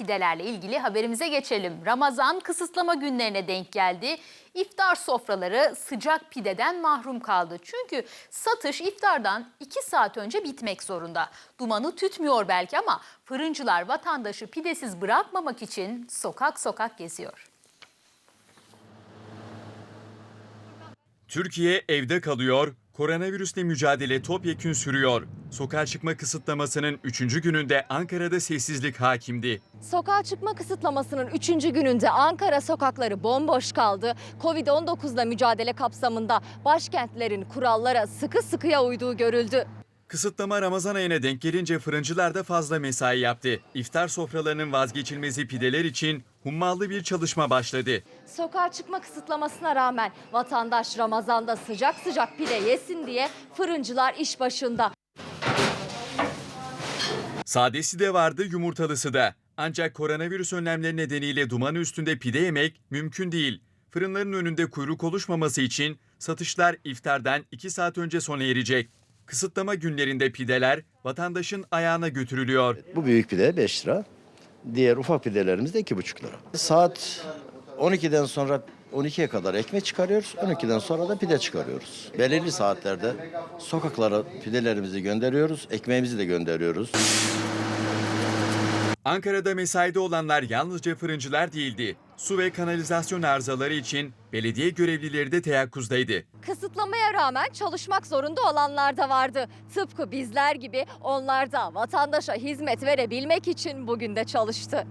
pidelerle ilgili haberimize geçelim. Ramazan kısıtlama günlerine denk geldi. İftar sofraları sıcak pideden mahrum kaldı. Çünkü satış iftardan 2 saat önce bitmek zorunda. Dumanı tütmüyor belki ama fırıncılar vatandaşı pidesiz bırakmamak için sokak sokak geziyor. Türkiye evde kalıyor, koronavirüsle mücadele topyekün sürüyor. Sokağa çıkma kısıtlamasının 3. gününde Ankara'da sessizlik hakimdi. Sokağa çıkma kısıtlamasının 3. gününde Ankara sokakları bomboş kaldı. Covid-19'la mücadele kapsamında başkentlerin kurallara sıkı sıkıya uyduğu görüldü. Kısıtlama Ramazan ayına denk gelince fırıncılar da fazla mesai yaptı. İftar sofralarının vazgeçilmezi pideler için hummalı bir çalışma başladı. Sokağa çıkma kısıtlamasına rağmen vatandaş Ramazan'da sıcak sıcak pide yesin diye fırıncılar iş başında. Sadesi de vardı, yumurtalısı da. Ancak koronavirüs önlemleri nedeniyle dumanı üstünde pide yemek mümkün değil. Fırınların önünde kuyruk oluşmaması için satışlar iftardan 2 saat önce sona erecek. Kısıtlama günlerinde pideler vatandaşın ayağına götürülüyor. Bu büyük pide 5 lira. Diğer ufak pidelerimiz de 2,5 lira. Saat 12'den sonra 12'ye kadar ekmek çıkarıyoruz. 12'den sonra da pide çıkarıyoruz. Belirli saatlerde sokaklara pidelerimizi gönderiyoruz. Ekmeğimizi de gönderiyoruz. Ankara'da mesaide olanlar yalnızca fırıncılar değildi. Su ve kanalizasyon arızaları için belediye görevlileri de teyakkuzdaydı. Kısıtlamaya rağmen çalışmak zorunda olanlar da vardı. Tıpkı bizler gibi onlar da vatandaşa hizmet verebilmek için bugün de çalıştı.